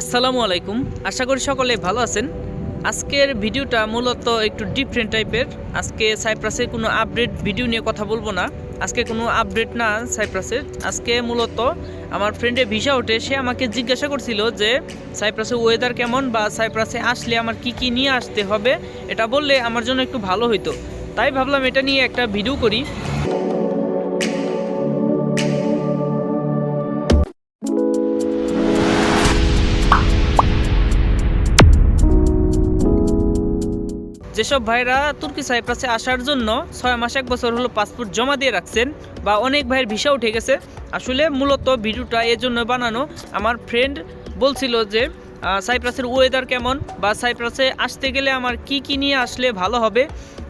আসসালামু আলাইকুম। আশা করি সকলে ভালো আছেন। আজকের ভিডিওটা মূলত একটু ডিফারেন্ট টাইপের আজকে সাইপ্রাসের কোনো আপডেট ভিডিও নিয়ে কথা বলব না। আজকে কোনো আপডেট না সাইপ্রাসের আজকে মূলত আমার ফ্রেন্ডে ভিসা ওঠে। সে আমাকে জিজ্ঞাসা করছিল যে সাইপ্রাসের ওয়েদার কেমন বা সাইপ্রাসে আসলে আমার কি কি নিয়ে আসতে হবে? এটা বললে আমার জন্য একটু ভালো হতো তাই ভাবলাম এটা নিয়ে একটা ভিডিও করি। যেসব ভাইরা তুর্কি সাইপ্রাসে আসার জন্য ছয় মাস, এক বছর হলো পাসপোর্ট জমা দিয়ে রাখছেন বা অনেক ভাইয়ের ভিসা উঠে গেছে, আসলে মূলত ভিডিওটা এর জন্য বানানো। আমার ফ্রেন্ড বলছিল যে সাইপ্রাসের ওয়েদার কেমন বা সাইপ্রাসে আসতে গেলে আমার কি কি নিয়ে আসলে ভালো হবে?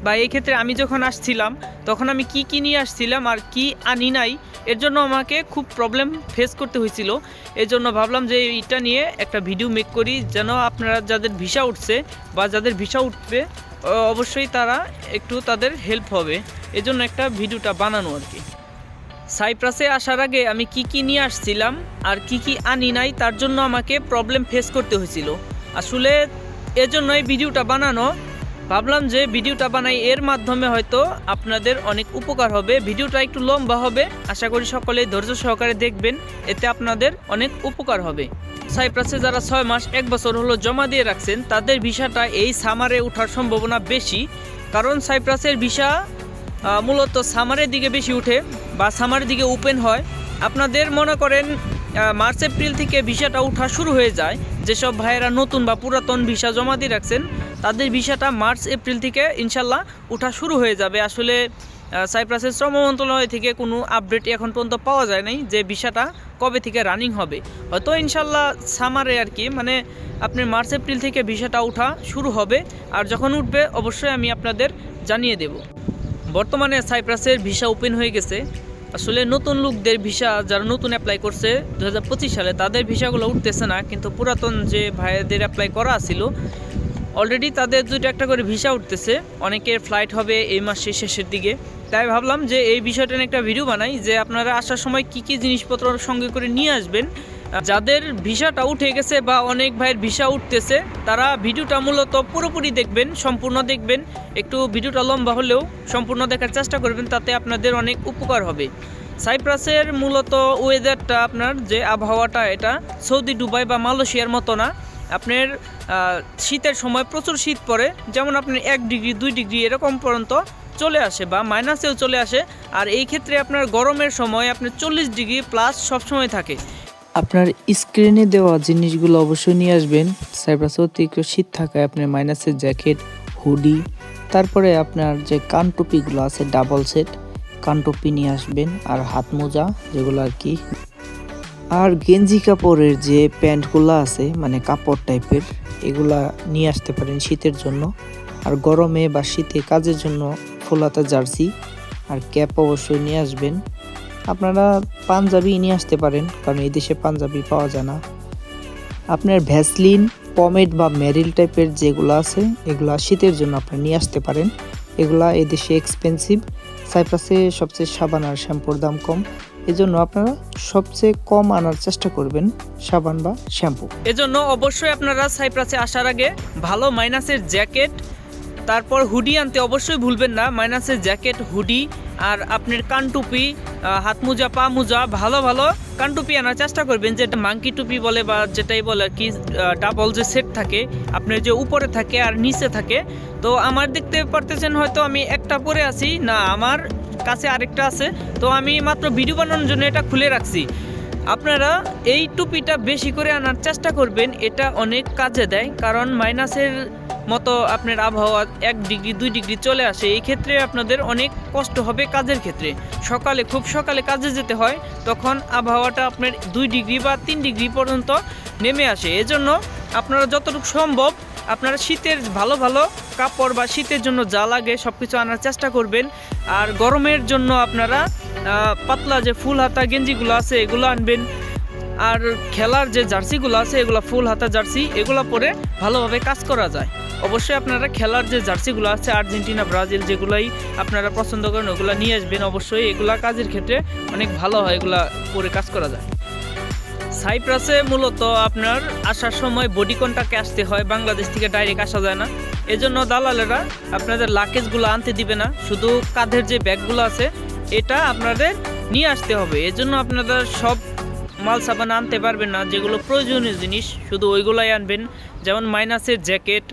বা এই ক্ষেত্রে আমি যখন আসছিলাম, তখন আমি কি কি নিয়ে আসছিলাম আর কি আনি নাই, এর জন্য আমাকে খুব প্রবলেম ফেস করতে হয়েছিল। এর জন্য ভাবলাম যে এটা নিয়ে একটা ভিডিও মেক করি, যেন আপনারা যাদের ভিসা উঠছে বা যাদের ভিসা উঠবে অবশ্যই তারা একটু তাদের হেল্প হবে। এজন্য একটা ভিডিওটা বানানো আর কি। সাইপ্রাসে আসার আগে আমি কি কি নিয়ে আসছিলাম আর কি কি আনি নাই, তার জন্য আমাকে প্রবলেম ফেস করতে হয়েছিল। আসলে এজন্যই ভিডিওটা বানানো ভাবলাম যে ভিডিওটা বানাই এর মাধ্যমে হয়তো আপনাদের অনেক উপকার হবে। ভিডিওটা একটু লম্বা হবে। আশা করি সকলে ধৈর্য সহকারে দেখবেন। এতে আপনাদের অনেক উপকার হবে। সাইপ্রাসে যারা ছয় মাস, এক বছর হলো জমা দিয়ে রাখছেন, তাদের ভিসাটা এই সামারে ওঠার সম্ভাবনা বেশি। কারণ সাইপ্রাসের ভিসা মূলত সামারের দিকে বেশি উঠে বা সামারের দিকে ওপেন হয়। আপনাদের মনে করেন মার্চ, এপ্রিল থেকে ভিসাটা ওঠা শুরু হয়ে যায়। যেসব ভাইয়েরা নতুন বা পুরাতন ভিসা জমা দিয়ে রাখছেন, তাদের ভিসাটা মার্চ, এপ্রিল থেকে ইনশাল্লাহ ওঠা শুরু হয়ে যাবে। আসলে সাইপ্রাসের শ্রম মন্ত্রণালয় থেকে কোনো আপডেট এখন পর্যন্ত পাওয়া যায় নাই যে ভিসাটা কবে থেকে রানিং হবে। হয়তো ইনশাল্লাহ সামারে আর কি মানে আপনি মার্চ, এপ্রিল থেকে ভিসাটা ওঠা শুরু হবে। আর যখন উঠবে, অবশ্যই আমি আপনাদের জানিয়ে দেব। বর্তমানে সাইপ্রাসের ভিসা ওপেন হয়ে গেছে। আসলে নতুন লোকদের ভিসা যারা নতুন অ্যাপ্লাই করছে দু হাজার পঁচিশ সালে তাদের ভিসাগুলো উঠতেছে না, কিন্তু পুরাতন যে ভাইদের অ্যাপ্লাই করা ছিল অলরেডি তাদের দুটো একটা করে ভিসা উঠতেছে। অনেকের ফ্লাইট হবে এই মাসের শেষের দিকে। তাই ভাবলাম যে এই বিষয়টা নিয়ে একটা ভিডিও বানাই, যে আপনারা আসার সময় কি কি জিনিসপত্র সঙ্গে করে নিয়ে আসবেন যাদের ভিসাটা উঠে গেছে বা অনেক ভাইয়ের ভিসা উঠতেছে, তারা ভিডিওটা মূলত পুরোপুরি দেখবেন, সম্পূর্ণ দেখবেন। একটু ভিডিওটা লম্বা হলেও সম্পূর্ণ দেখার চেষ্টা করবেন, তাতে আপনাদের অনেক উপকার হবে। সাইপ্রাসের মূলত ওয়েদারটা আপনার যে আবহাওয়াটা, এটা সৌদি, দুবাই বা মালয়েশিয়ার মতো না। আপনার শীতের সময় প্রচুর শীত পড়ে, যেমন আপনার এক ডিগ্রি, দুই ডিগ্রি এরকম পর্যন্ত চলে আসে বা মাইনাসেও চলে আসে। আর এই ক্ষেত্রে আপনার গরমের সময় আপনার চল্লিশ ডিগ্রি প্লাস সবসময় থাকে। আপনার স্ক্রিনে দেওয়া জিনিসগুলো অবশ্যই নিয়ে আসবেন। সাইপ্রাসে অতিরিক্ত শীত থাকায় আপনার মাইনাসের জ্যাকেট হুডি তারপরে আপনার যে কান টুপিগুলো আছে ডাবল সেট কান টুপি নিয়ে আসবেন আর হাত মোজা, যেগুলো আর কি। আর গেঞ্জি কাপড়ের যে প্যান্টগুলো আছে মানে কাপড় টাইপের এগুলা নিয়ে আসতে পারেন শীতের জন্য। আর গরমে বা শীতে কাজের জন্য ফুলাতা জার্সি, আর ক্যাপ অবশ্যই নিয়ে আসবেন। আপনারা পাঞ্জাবি নিয়ে আসতে পারেন, কারণ এই দেশে পাঞ্জাবি পাওয়া যায় না। আপনার ভ্যাসলিন পমেড বা মেরিল টাইপের যেগুলো আছে, এগুলা শীতের জন্য আপনি নিয়ে আসতে পারেন। এগুলা এই দেশে এক্সপেন্সিভ সাইপ্রাসে সবচেয়ে সাবান আর শ্যাম্পুর দাম কম। এজন্য আপনারা সবচেয়ে কম আনার চেষ্টা করবেন সাবান বা শ্যাম্পু। এজন্য অবশ্যই আপনারা সাইপ্রাসে আসার আগে ভালো মাইনাসের জ্যাকেট, তারপর হুডি আনতে অবশ্যই ভুলবেন না। মাইনাসের জ্যাকেট, হুডি আর আপনার কানটুপি হাত মোজা, পা মোজা, ভালো ভালো কানটুপি আনার চেষ্টা করবেন। যেটা মাংকি টুপি বলে বা যেটাই বলে কি ডাবল যে সেট থাকে, আপনার যে উপরে থাকে আর নিচে থাকে। তো আমার দেখতে পারতেছেন হয়তো আমি একটা পরে আছি, না, আমার কাছে আরেকটা আছে। তো আমি মাত্র ভিডিও বানানোর জন্য এটা খুলে রাখছি। আপনারা এই টুপিটা বেশি করে আনার চেষ্টা করবেন, এটা অনেক কাজে দেয়, কারণ মাইনাসের মতো আপনার আবহাওয়া এক ডিগ্রি, দুই ডিগ্রি চলে আসে, এই ক্ষেত্রে আপনাদের অনেক কষ্ট হবে কাজের ক্ষেত্রে। সকালে, খুব সকালে কাজে যেতে হয়, তখন আবহাওয়াটা আপনার দুই ডিগ্রি বা তিন ডিগ্রি পর্যন্ত নেমে আসে। এজন্য আপনারা যতটুকু সম্ভব আপনারা শীতের ভালো ভালো কাপড় বা শীতের জন্য যা লাগে সব কিছু আনার চেষ্টা করবেন। আর গরমের জন্য আপনারা পাতলা যে ফুল হাতা গেঞ্জিগুলো আছে, এগুলো আনবেন। আর খেলার যে জার্সিগুলো আছে, এগুলো ফুল হাতা জার্সি, এগুলো পরে ভালোভাবে কাজ করা যায়। অবশ্যই আপনারা খেলার যে জার্সিগুলো আছে, আর্জেন্টিনা, ব্রাজিল যেগুলাই আপনারা পছন্দ করেন, ওগুলো নিয়ে আসবেন। অবশ্যই এগুলা কাজের ক্ষেত্রে অনেক ভালো হয়, এগুলা পরে কাজ করা যায়। সাইপ্রাসে মূলত আপনার আসার সময় বডি কন্টাক্টে আসতে হয়, বাংলাদেশ থেকে ডাইরেক্ট আসা যায় না। এজন্য দালালেরা আপনাদের লাকেজগুলো আনতে দিবে না, শুধু কাঁধের যে ব্যাগগুলো আছে, এটা আপনাদের নিয়ে আসতে হবে। এজন্য আপনাদের সব মাল সাবান আনতে পারবেন না, যেগুলো প্রয়োজনীয় জিনিস, শুধু ওইগুলাই আনবেন। যেমন মাইনাসের জ্যাকেট,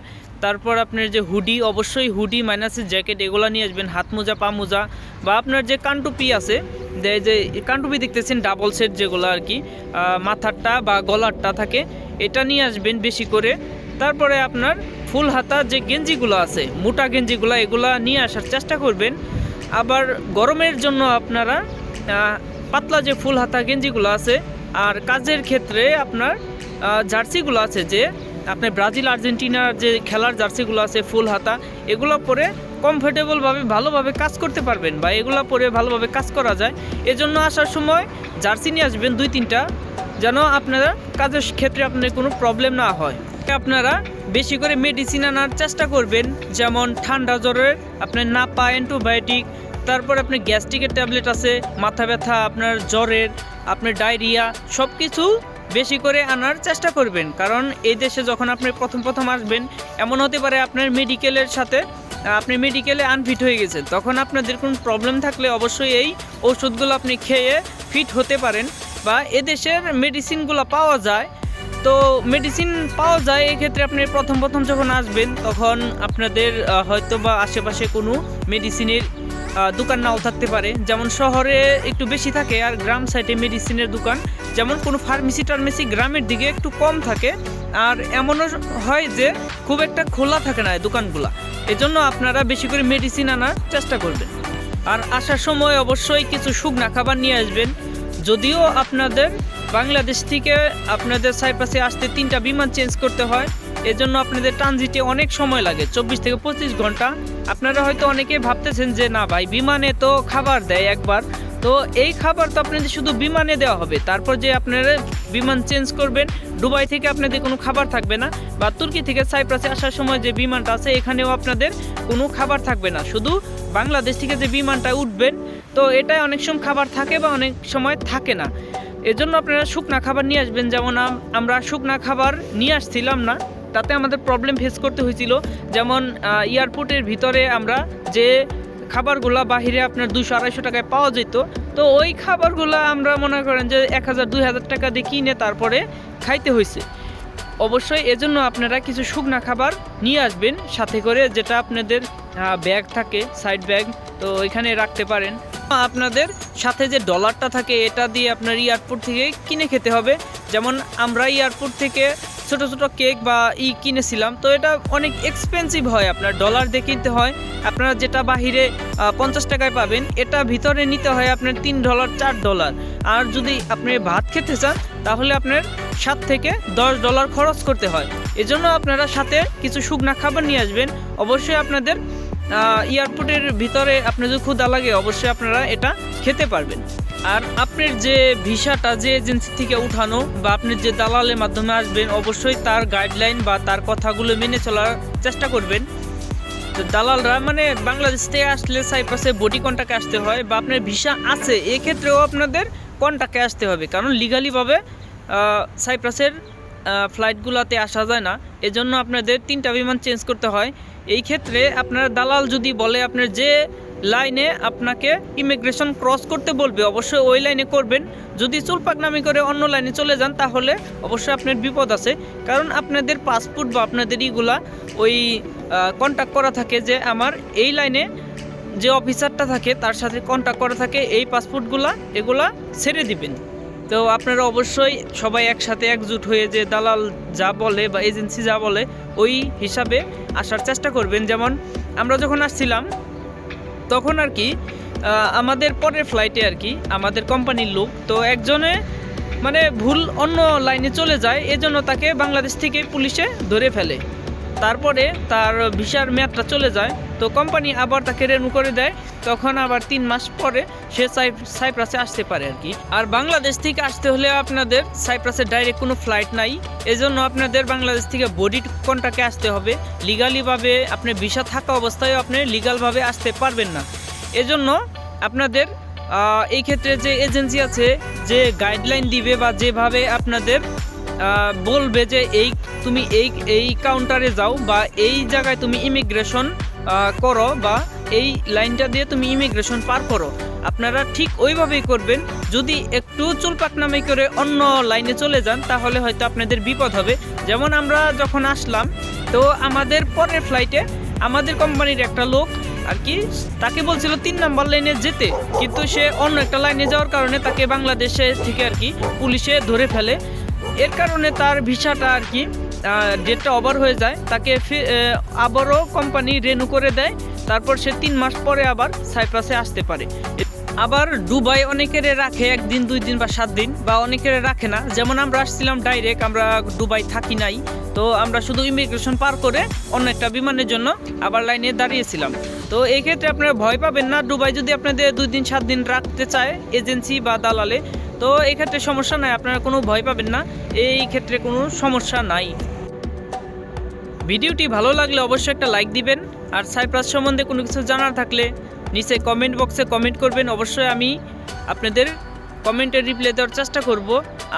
তারপর আপনার যে হুডি, অবশ্যই হুডি, মাইনাসের জ্যাকেট, এগুলো নিয়ে আসবেন, হাত মোজা, পা মোজা, বা আপনার যে কানটুপি আছে, যে যে কানটুপি দেখতেছেন, ডাবল সেট যেগুলো আর কি মাথারটা বা গলারটা থাকে, এটা নিয়ে আসবেন বেশি করে। তারপরে আপনার ফুল হাতা যে গেঞ্জিগুলো আছে, মোটা গেঞ্জিগুলো, এগুলা নিয়ে আসার চেষ্টা করবেন। আবার গরমের জন্য আপনারা পাতলা যে ফুল হাতা গেঞ্জিগুলো আছে আর কাজের ক্ষেত্রে আপনার জার্সিগুলো আছে যে আপনার ব্রাজিল, আর্জেন্টিনার যে খেলার জার্সিগুলো আছে, ফুল হাতা, এগুলো পরে কমফোর্টেবলভাবে ভালোভাবে কাজ করতে পারবেন বা এগুলো পরে ভালোভাবে কাজ করা যায়। এজন্য আসার সময় জার্সি নিয়ে আসবেন দুই তিনটা, যেন আপনারা কাজের ক্ষেত্রে আপনার কোনো প্রবলেম না হয়। আপনারা বেশি করে মেডিসিন আনার চেষ্টা করবেন, যেমন ঠান্ডা জ্বরের, আপনার নাপা অ্যান্টিবায়োটিক তারপর আপনার গ্যাস্ট্রিকের ট্যাবলেট আছে, মাথা ব্যথা, আপনার জ্বরের, আপনার ডায়রিয়া সব কিছু বেশি করে আনার চেষ্টা করবেন। কারণ এই দেশে যখন আপনি প্রথম প্রথম আসবেন, এমন হতে পারে আপনার মেডিকেলের সাথে, আপনি মেডিকেলে আনফিট হয়ে গেছেন, তখন আপনাদের কোনো প্রবলেম থাকলে অবশ্যই এই ওষুধগুলো আপনি খেয়ে ফিট হতে পারেন বা এদেশের মেডিসিনগুলো পাওয়া যায়। তো মেডিসিন পাওয়া যায়, এক্ষেত্রে আপনি প্রথম প্রথম যখন আসবেন, তখন আপনাদের হয়তো বা আশেপাশে কোনো মেডিসিনের দোকান নাও থাকতে পারে। যেমন শহরে একটু বেশি থাকে আর গ্রাম সাইডে মেডিসিনের দোকান। যেমন কোনো ফার্মেসি টার্মেসি গ্রামের দিকে একটু কম থাকে। আর এমনও হয় যে খুব একটা খোলা থাকে না দোকানগুলা। এজন্য আপনারা বেশি করে মেডিসিন আনার চেষ্টা করবেন। আর আসার সময় অবশ্যই কিছু শুকনা খাবার নিয়ে আসবেন। যদিও আপনাদের বাংলাদেশ থেকে আপনাদের সাইপ্রাসে আসতে তিনটা বিমান চেঞ্জ করতে হয়। এজন্য আপনাদের ট্রানজিটে অনেক সময় লাগে, চব্বিশ থেকে পঁচিশ ঘণ্টা। আপনারা হয়তো অনেকে ভাবতেছেন যে, না ভাই, বিমানে তো খাবার দেয় একবার। তো এই খাবার তো আপনাদের শুধু বিমানে দেওয়া হবে। তারপর যে আপনারা বিমান চেঞ্জ করবেন, দুবাই থেকে আপনাদের কোনো খাবার থাকবে না বা তুর্কি থেকে সাইপ্রাসে আসার সময় যে বিমানটা আছে, এখানেও আপনাদের কোনো খাবার থাকবে না। শুধু বাংলাদেশ থেকে যে বিমানটা উঠবেন, তো এটাই অনেক সময় খাবার থাকে বা অনেক সময় থাকে না। এজন্য আপনারা শুকনা খাবার নিয়ে আসবেন। যেমন আমরা শুকনা খাবার নিয়ে আসছিলাম না। তাতে আমাদের প্রবলেম ফেস করতে হয়েছিল। যেমন এয়ারপোর্টের ভিতরে আমরা যে খাবারগুলা বাহিরে আপনার দুশো আড়াইশো টাকায় পাওয়া যেত, তো ওই খাবারগুলো আমরা মনে করেন যে এক হাজার, দুই হাজার টাকা দিয়ে কিনে তারপরে খাইতে হয়েছে। অবশ্যই এজন্য আপনারা কিছু শুকনা খাবার নিয়ে আসবেন, সাথে করে যেটা আপনাদের ব্যাগ থাকে সাইড ব্যাগ তো ওইখানে রাখতে পারেন। আপনাদের সাথে যে ডলারটা থাকে, এটা দিয়ে আপনার এয়ারপোর্ট থেকে কিনে খেতে হবে। যেমন, আমরা এয়ারপোর্ট থেকে ছোট ছোট কেক বা ই কিনেছিলাম, তো এটা অনেক এক্সপেন্সিভ হয়, আপনার ডলার দিয়ে কিনতে হয়। আপনারা যেটা বাহিরে পঞ্চাশ টাকায় পাবেন, এটা ভিতরে নিতে হয় আপনার তিন ডলার চার ডলার আর যদি আপনি ভাত খেতে চান, তাহলে আপনার সাত থেকে দশ ডলার খরচ করতে হয়। এজন্য আপনারা সাথে কিছু শুকনা খাবার নিয়ে আসবেন। অবশ্যই আপনাদের এয়ারপোর্টের ভিতরে আপনার যদি ক্ষুদা লাগে, অবশ্যই আপনারা এটা খেতে পারবেন। আর আপনার যে ভিসাটা যে এজেন্সি থেকে উঠানো বা আপনি যে দালালের মাধ্যমে আসবেন, অবশ্যই তার গাইডলাইন বা তার কথাগুলো মেনে চলার চেষ্টা করবেন। তো দালালরা মানে বাংলাদেশ থেকে আসলে সাইপ্রাসে বডি কন্টাক্টে আসতে হয় বা আপনার ভিসা আছে, এক্ষেত্রেও আপনাদের কন্টাক্টে আসতে হবে। কারণ লিগালিভাবে সাইপ্রাসের ফ্লাইটগুলোতে আসা যায় না। এজন্য আপনাদের তিনটা বিমান চেঞ্জ করতে হয়। এই ক্ষেত্রে আপনার দালাল যদি বলে আপনার যে লাইনে আপনাকে ইমিগ্রেশন ক্রস করতে বলবে, অবশ্যই ওই লাইনে করবেন। যদি চুলপাকনামি করে অন্য লাইনে চলে যান, তাহলে অবশ্যই আপনার বিপদ আছে। কারণ আপনাদের পাসপোর্ট বা আপনাদের ইগুলা ওই কন্ট্যাক্ট করা থাকে যে আমার এই লাইনে যে অফিসারটা থাকে, তার সাথে কন্ট্যাক্ট করা থাকে, এই পাসপোর্টগুলা এগুলা ছেড়ে দিবেন। তো আপনারা অবশ্যই সবাই একসাথে একজুট হয়ে যে দালাল যা বলে বা এজেন্সি যা বলে, ওই হিসাবে আসার চেষ্টা করবেন। যেমন আমরা যখন আসছিলাম তখন আর কি আমাদের পরের ফ্লাইটে আর কি, আমাদের কোম্পানির লোক, তো একজনে মানে ভুল অন্য লাইনে চলে যায়, এজন্য তাকে বাংলাদেশ থেকে পুলিশে ধরে ফেলে। তারপরে তার ভিসার মেয়াদটা চলে যায়। তো কোম্পানি আবার তাকে রেনু করে দেয়। তখন আবার তিন মাস পরে সে সাইপ্রাসে আসতে পারে আর কি। আর বাংলাদেশ থেকে আসতে হলে আপনাদের সাইপ্রাসে ডাইরেক্ট কোনো ফ্লাইট নাই। এজন্য আপনাদের বাংলাদেশ থেকে বডি কন্টাক্টে আসতে হবে। লিগালিভাবে আপনি ভিসা থাকা অবস্থায় আপনি লিগালভাবে আসতে পারবেন না। এজন্য আপনাদের এই ক্ষেত্রে যে এজেন্সি আছে, যে গাইডলাইন দিবে বা যেভাবে আপনাদের বলবে যে এই তুমি এই এই কাউন্টারে যাও বা এই জায়গায় তুমি ইমিগ্রেশন করো বা এই লাইনটা দিয়ে তুমি ইমিগ্রেশন পার করো। আপনারা ঠিক ওইভাবেই করবেন। যদি একটু চুলপাকনামি করে অন্য লাইনে চলে যান, তাহলে হয়তো আপনাদের বিপদ হবে। যেমন আমরা যখন আসলাম, তো আমাদের পরের ফ্লাইটে আমাদের কোম্পানির একটা লোক আর কি, তাকে বলছিল তিন নাম্বার লাইনে যেতে। কিন্তু সে অন্য একটা লাইনে যাওয়ার কারণে তাকে বাংলাদেশে থেকে আর কি পুলিশে ধরে ফেলে। এর কারণে তার ভিসাটা আর কি ডেটটা ওভার হয়ে যায়, তাকে আবারও কোম্পানি রেনু করে দেয়, তারপর সে তিন মাস পরে আবার সাইপ্রাসে আসতে পারে। আবার দুবাই অনেকের রাখে একদিন, দুই দিন বা সাত দিন, বা অনেকের রাখে না। যেমন আমরা আসছিলাম ডাইরেক্ট আমরা দুবাই থাকি নাই, তো আমরা শুধু ইমিগ্রেশন পার করে অন্য একটা বিমানের জন্য আবার লাইনে দাঁড়িয়েছিলাম। তো এই ক্ষেত্রে আপনারা ভয় পাবেন না দুবাই যদি আপনাদের দুই দিন, সাত দিন রাখতে চায় এজেন্সি বা দালালে তো এই ক্ষেত্রে সমস্যা নাই, আপনারা কোনো ভয় পাবেন না, এই ক্ষেত্রে কোনো সমস্যা নাই। ভিডিওটি ভালো লাগলে অবশ্যই একটা লাইক দিবেন, আর সাইপ্রাস সম্বন্ধে কোনো কিছু জানার থাকলে নিচে কমেন্ট বক্সে কমেন্ট করবেন, অবশ্যই আমি আপনাদের কমেন্টের রিপ্লাই দেওয়ার চেষ্টা করব,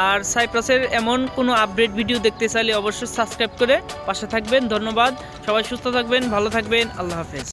আর সাইপ্রাসের এমন কোনো আপডেট ভিডিও দেখতে চাইলে অবশ্যই সাবস্ক্রাইব করে পাশে থাকবেন, ধন্যবাদ, সবাই সুস্থ থাকবেন, ভালো থাকবেন, আল্লাহ হাফেজ।